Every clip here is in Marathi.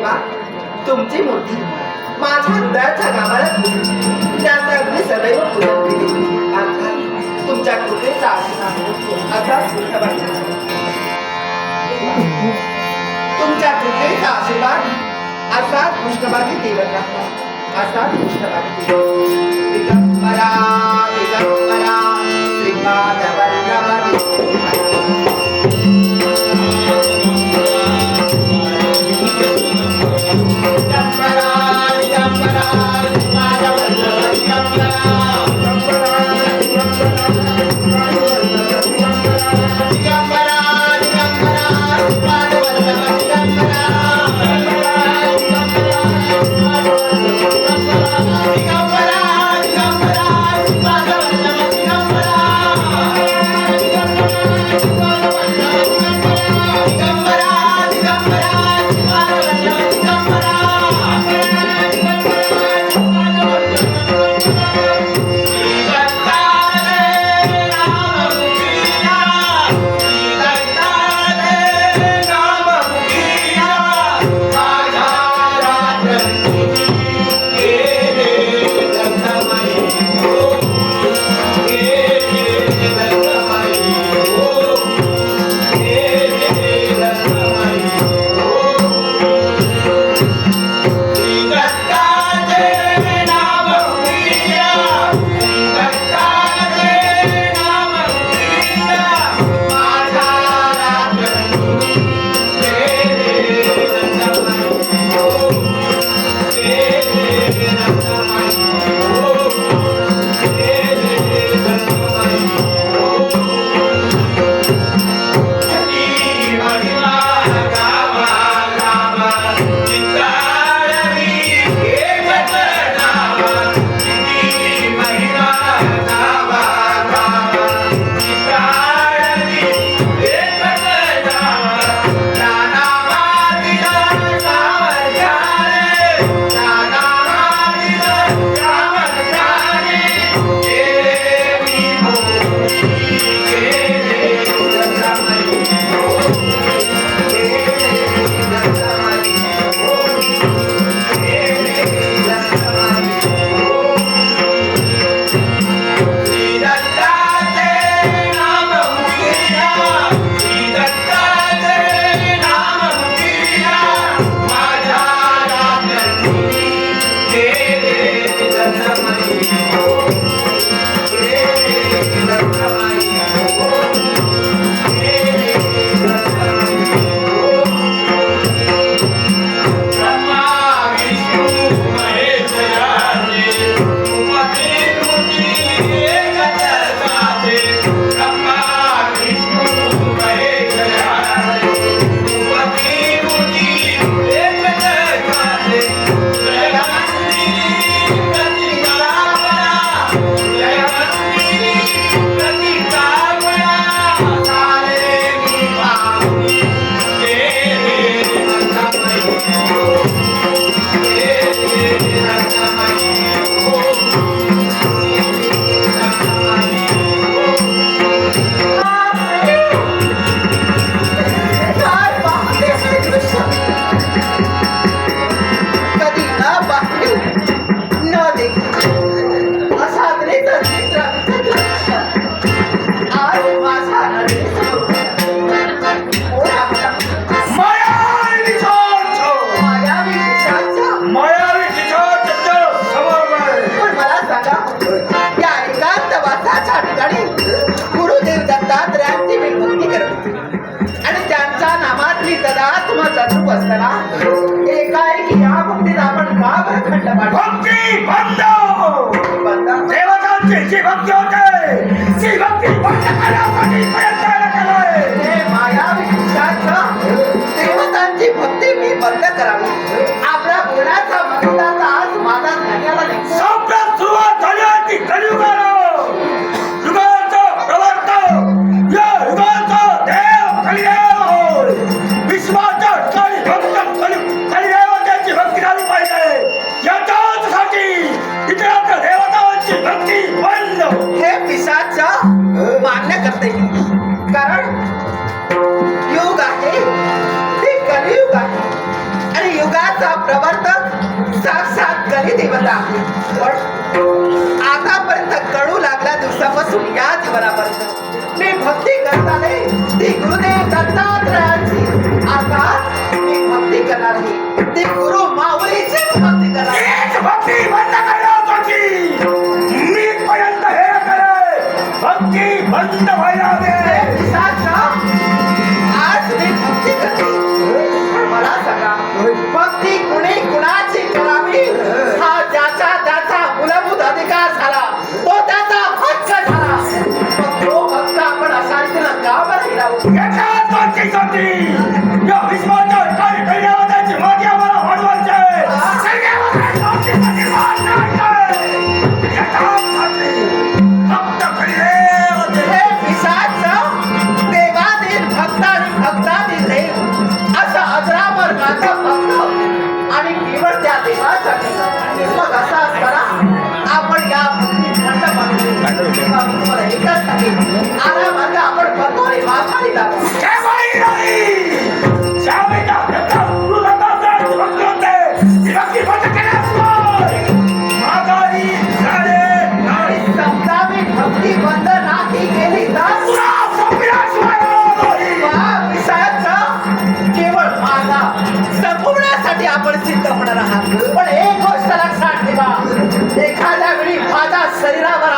देवा तुमची मूर्ती. माझ्या हृदयाच्या गावाला त्याचा अगदी सदैव अर्थात तुमच्या कृपेचा आशीर्वाद तुमच्या कृपेचा आशीर्वाद असा देवत. श्री तदात्मा तत्व असताना एकाएकी या भक्तीत आपण का बरं खंड पाडतो जी भक्ती होते ती भक्ती बंद करण्यासाठी प्रयत्न केलाय साक्षात गरी देवता. पण आतापर्यंत कळू लागला दिवसापासून या जीवनापर्यंत. मी भक्ती करताने ती गुरुदेव दत्तात्रयाची. आता मी भक्ती करणार आहे. ती गुरु माऊलीची भक्ती करणार भक्ती बंद करण्यासाठी मी पर्यंत हे करे भक्ती बंद व्हायला শরীরে আবার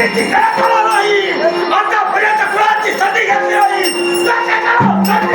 ಸಂಧಿಸಿ ಕಳಕಳರಾಯಿ ಅಂತ ಪರ್ಯಟ ಕುಳಾಚಿ ಸಂಧಿಗೆ ಸಂಧಿ ಕರೋ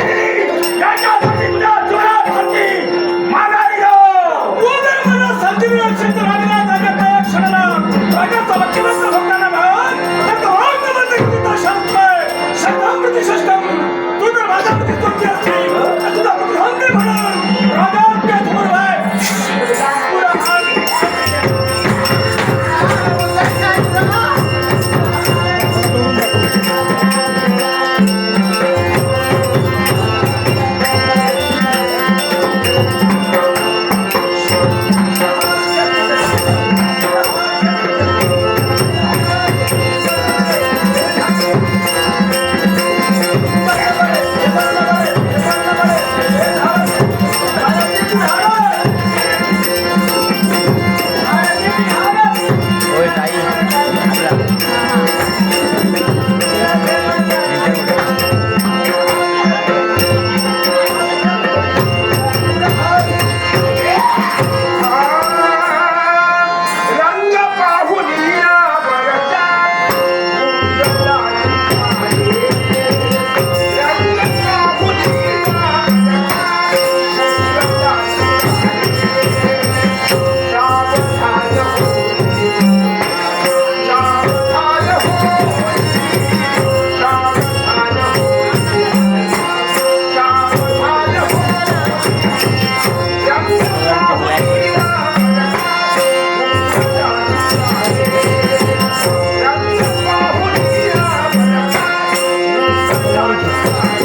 Bye.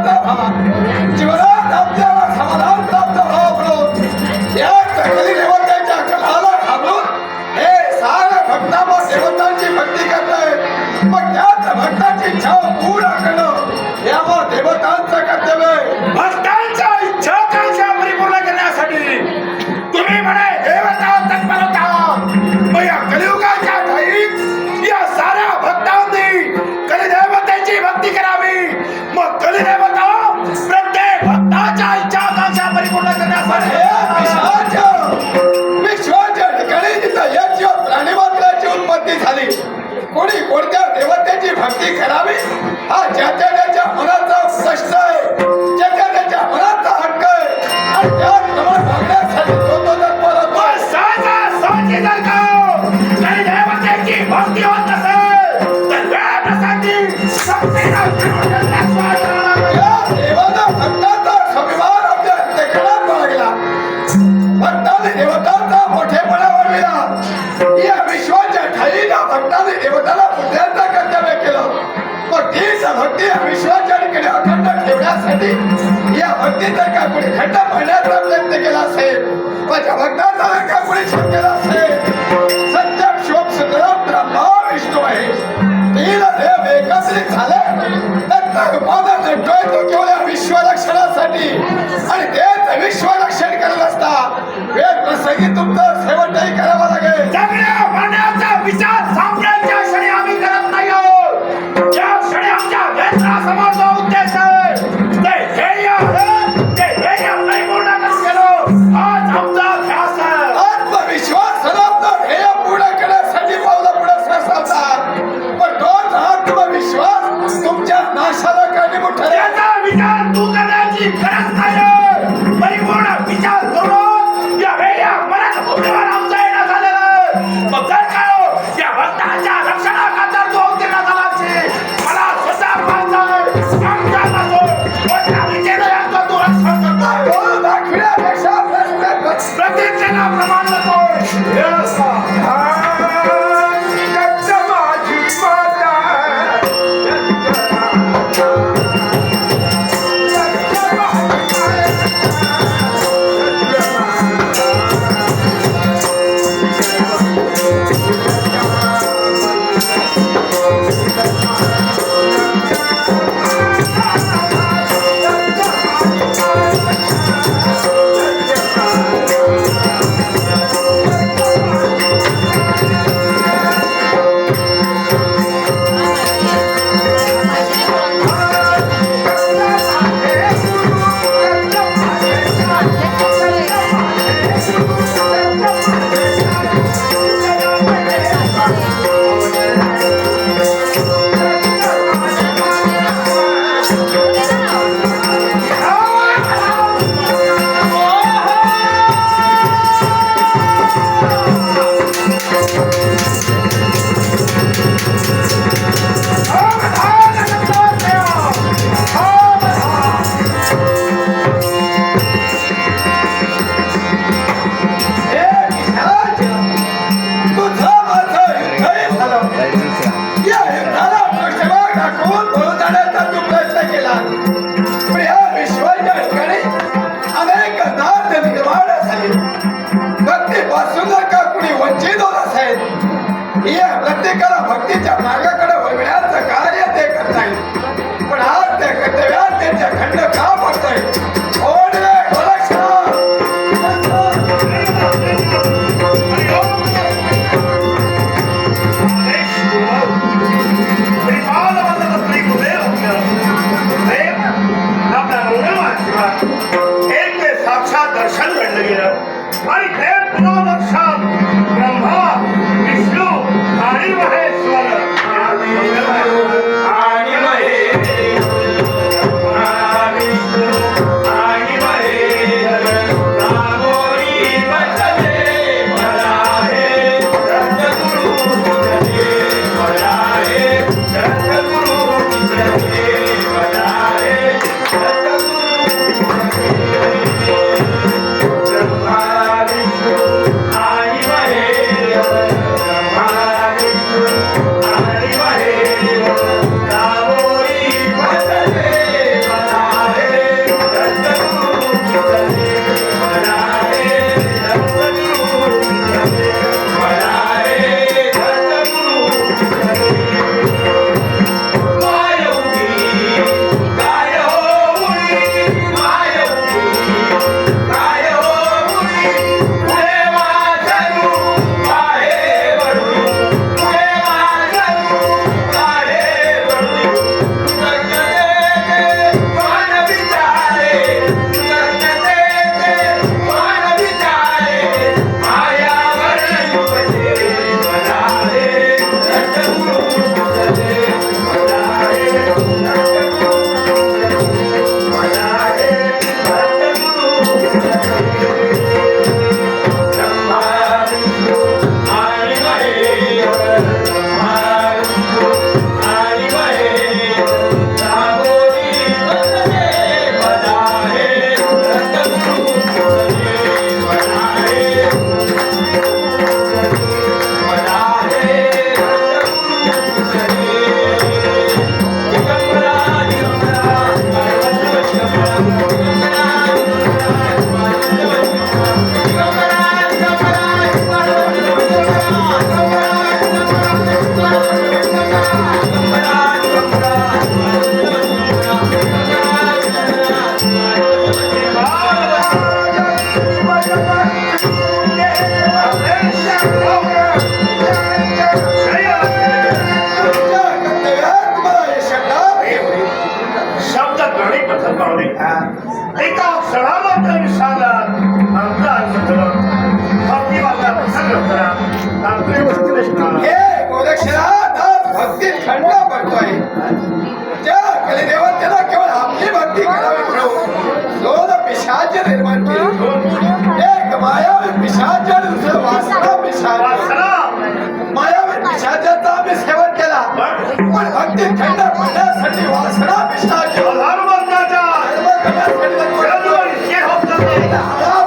आपल्या भावा जीवनात आपल्या ya te त्या भक्ती विश्वाच्याकडे अखंड ठेवण्यासाठी या भक्तीचा काय कोणी खंड पाहण्याचा प्रयत्न केला असेल माझ्या भक्ताचा का कोणी शोध केला असेल. सत्य शोभ सुंदरम ब्रह्मा विष्णू आहे तीन देव एकत्रित झाले तर भगवाना नटतोय तो केवळ या विश्वलक्षणासाठी आणि तेच विश्वलक्षण करत असता वेद प्रसंगी तुमचं सेवनही करावं लागेल. जगण्या पाण्याचा विचार Yes, sir. Yeah. करण्यासाठी आपण काय